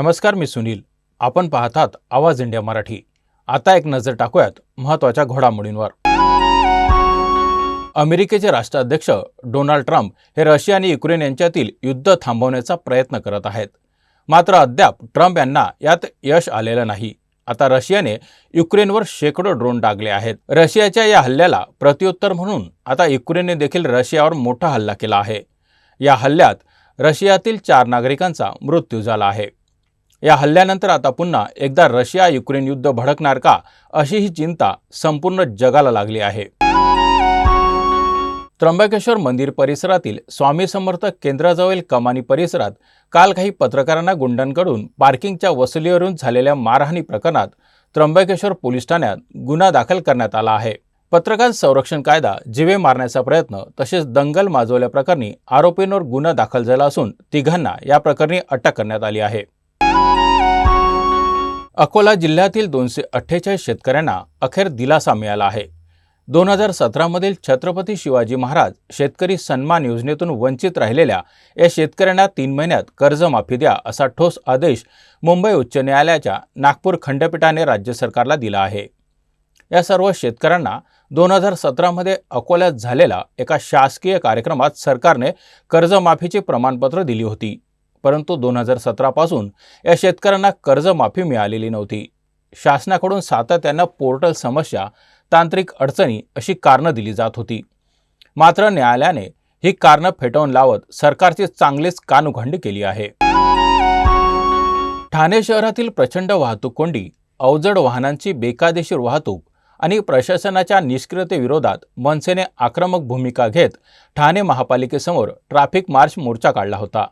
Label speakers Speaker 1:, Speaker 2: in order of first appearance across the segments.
Speaker 1: नमस्कार मी सुनील. आपण पाहतात आवाज इंडिया मराठी. आता एक नजर टाकूयात महत्त्वाच्या घडामोडींवर. अमेरिकेचे राष्ट्राध्यक्ष डोनाल्ड ट्रम्प हे रशिया आणि युक्रेन यांच्यातील युद्ध थांबवण्याचा प्रयत्न करत आहेत. मात्र अद्याप ट्रम्प यांना यात यश आलेलं नाही. आता रशियाने युक्रेनवर शेकडो ड्रोन डागले आहेत. रशियाच्या या हल्ल्याला प्रत्युत्तर म्हणून आता युक्रेनने देखील रशियावर मोठा हल्ला केला आहे. या हल्ल्यात रशियातील चार नागरिकांचा मृत्यू झाला आहे. या हल्ल्यानंतर आता पुन्हा एकदा रशिया युक्रेन युद्ध भडकणार का अशी ही चिंता संपूर्ण जगाला लागली आहे. त्र्यंबकेश्वर मंदिर परिसरातील स्वामी समर्थ केंद्राजवळील कमानी परिसरात काल काही पत्रकारांना गुंडांकडून पार्किंगच्या वसुलीवरून झालेल्या मारहाणी प्रकरणात त्र्यंबकेश्वर पोलीस ठाण्यात गुन्हा दाखल करण्यात आला आहे. पत्रकार संरक्षण कायदा जिवे मारण्याचा प्रयत्न तसेच दंगल माजवल्याप्रकरणी आरोपींवर गुन्हा दाखल झाला असून तिघांना या प्रकरणी अटक करण्यात आली आहे. अकोला जिल्ह्यातील दोनशे अठ्ठेचाळीस शेतकऱ्यांना अखेर दिलासा मिळाला आहे. दोन हजार सतरामधील छत्रपती शिवाजी महाराज शेतकरी सन्मान योजनेतून वंचित राहिलेल्या या शेतकऱ्यांना तीन महिन्यात कर्जमाफी द्या असा ठोस आदेश मुंबई उच्च न्यायालयाच्या नागपूर खंडपीठाने राज्य सरकारला दिला आहे. या सर्व शेतकऱ्यांना दोन हजार सतरामध्ये अकोल्यात झालेल्या एका शासकीय कार्यक्रमात सरकारने कर्जमाफीची प्रमाणपत्र दिली होती. परंतु दोन हजार सतरापासून या शेतकऱ्यांना कर्जमाफी मिळालेली नव्हती. शासनाकडून सातत्यानं पोर्टल समस्या तांत्रिक अडचणी अशी कारणं दिली जात होती. मात्र न्यायालयाने ही कारणं फेटाळून लावत सरकारची चांगलीच कानउघाडणी केली आहे. ठाणे शहरातील प्रचंड वाहतूक कोंडी अवजड वाहनांची बेकायदेशीर वाहतूक आणि प्रशासनाच्या निष्क्रियतेविरोधात मनसेने आक्रमक भूमिका घेत ठाणे महापालिकेसमोर ट्रॅफिक मार्च मोर्चा काढला होता.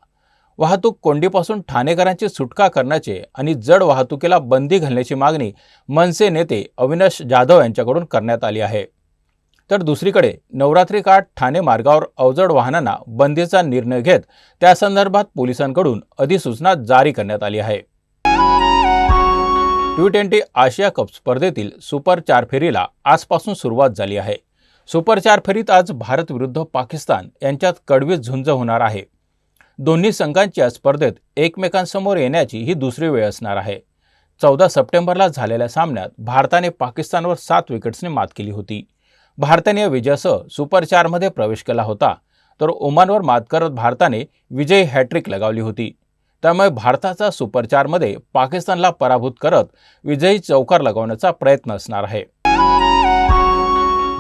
Speaker 1: वाहतूक कोंडीपासून ठाणेकरांची सुटका करण्याचे आणि जड वाहतुकीला बंदी घालण्याची मागणी मनसे नेते अविनाश जाधव यांच्याकडून करण्यात आली आहे. तर दुसरीकडे नवरात्री काळ ठाणे मार्गावर अवजड वाहनांना बंदीचा निर्णय घेत त्यासंदर्भात पोलिसांकडून अधिसूचना जारी करण्यात आली आहे. टी ट्वेंटी आशिया कप स्पर्धेतील सुपर चार फेरीला आजपासून सुरुवात झाली आहे. सुपर चार फेरीत आज भारत विरुद्ध पाकिस्तान यांच्यात कडवी झुंज होणार आहे. दोन्ही संघांच्या स्पर्धेत एकमेकांसमोर येण्याची ही दुसरी वेळ असणार आहे. चौदा सप्टेंबरला झालेल्या सामन्यात भारताने पाकिस्तानवर सात विकेट्सने मात केली होती. भारताने या विजयासह सुपर चारमध्ये प्रवेश केला होता तर ओमानवर मात करत भारताने विजयी हॅट्रिक लगावली होती. त्यामुळे भारताचा सुपर चारमध्ये पाकिस्तानला पराभूत करत विजयी चौकार लगावण्याचा प्रयत्न असणार आहे.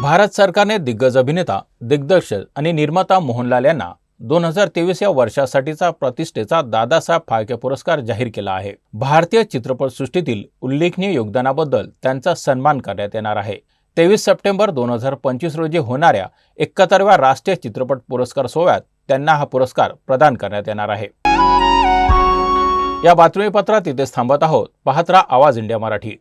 Speaker 1: भारत सरकारने दिग्गज अभिनेता दिग्दर्शक आणि निर्माता मोहनलाल यांना दोन हजार तेवीस या वर्षासाठीचा प्रतिष्ठेचा दादासाहेब फाळके पुरस्कार जाहीर केला आहे. भारतीय चित्रपटसृष्टीतील उल्लेखनीय योगदानाबद्दल त्यांचा सन्मान करण्यात येणार आहे. तेवीस सप्टेंबर दोन हजार पंचवीस रोजी होणाऱ्या एकाहत्तरव्या राष्ट्रीय चित्रपट पुरस्कार सोहळ्यात त्यांना हा पुरस्कार प्रदान करण्यात येणार आहे. या बातमीपत्रात इथेच थांबत आहोत. पाहत राहा आवाज इंडिया मराठी.